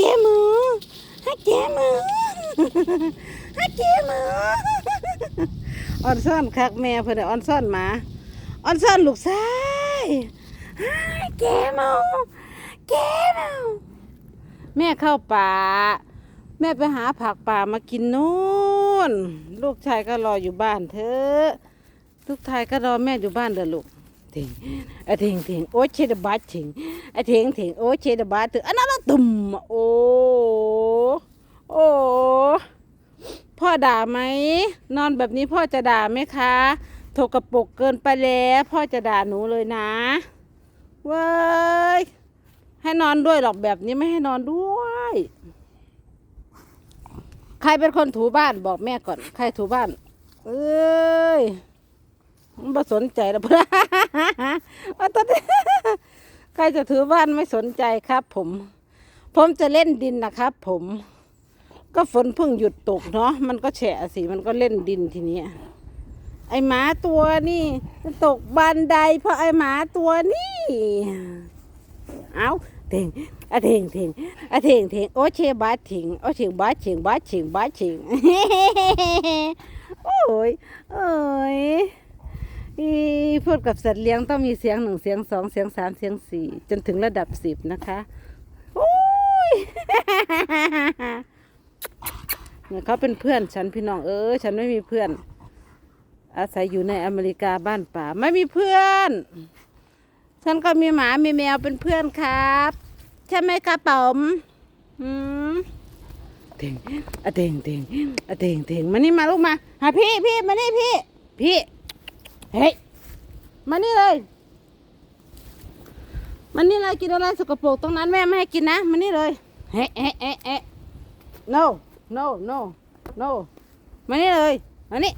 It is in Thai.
เจมือให้เจมือให้เจมืออ่อนซ่อนคักแม่เพิ่นน่ะอ่อนซ่อนหมาอ่อนซ่อนลูกชายให้เจมือเจมือแม่เข้าป่า แม่ไปหาผักป่ามากินนู่น ลูกชายก็รออยู่บ้านเถอะ ลูกชายก็รอแม่อยู่บ้านเด้อลูก ถิงอะถิงถิงโอ้เชดบาทถิงอะถิงถิงโอ้เชดบาทถึงอันนั้นตุ่มโอ้โอ้พ่อด่าไหมนอนแบบนี้พ่อจะด่าไหมคะโถกระปกเกินไปแล้วพ่อจะด่าหนูเลยนะเว้ยให้นอนด้วยหรอกแบบนี้ไม่ให้นอนด้วย ใครเป็นคนถูบ้านบอกแม่ก่อน ใครถูบ้าน เอ้ย บ่สนใจแล้วว่าตอนนี้ใครจะถือบ้านไม่สนใจครับ ผม ผมจะเล่นดินนะครับ ผม ก็ฝนเพิ่งหยุดตกเนาะมันก็แฉะสิมันก็เล่นดินทีนี้ไอหมาตัวนี่ตกบันไดเพราะไอหมาตัวนี่เอาเถิงอะเถิงเถิงอะเถิงเถิงโอเชบาถิงโอเถิงบาถิงบาถิงบาถิงโอ้ยโอ้ย อีพูดกับสัตว์เลี้ยงต้องมีเสียงหนึ่งเสียงสองเสียงสามเสียงสี่จนถึงระดับสิบนะคะโอ้ยเนี่ยเขาเป็นเพื่อนฉันพี่น้องเออฉันไม่มีเพื่อน อาศัยอยู่ในอเมริกาบ้านป่าไม่มีเพื่อน ฉันก็มีหมามีแมวเป็นเพื่อนครับใช่ไหมครับผมอืมเถิงอะเถิงเถิงอะเถิงเถิงมานี่มาลูกมาหาพี่พี่มานี่พี่พี่ เฮ้ยมานี่เลยมานี่เลยกินอะไรสกปรกตรงนั้นแม่ไม่ให้กินนะมานี่เลยเฮ้เฮ้เฮ้เฮ้ no no no no มานี่เลยมานี่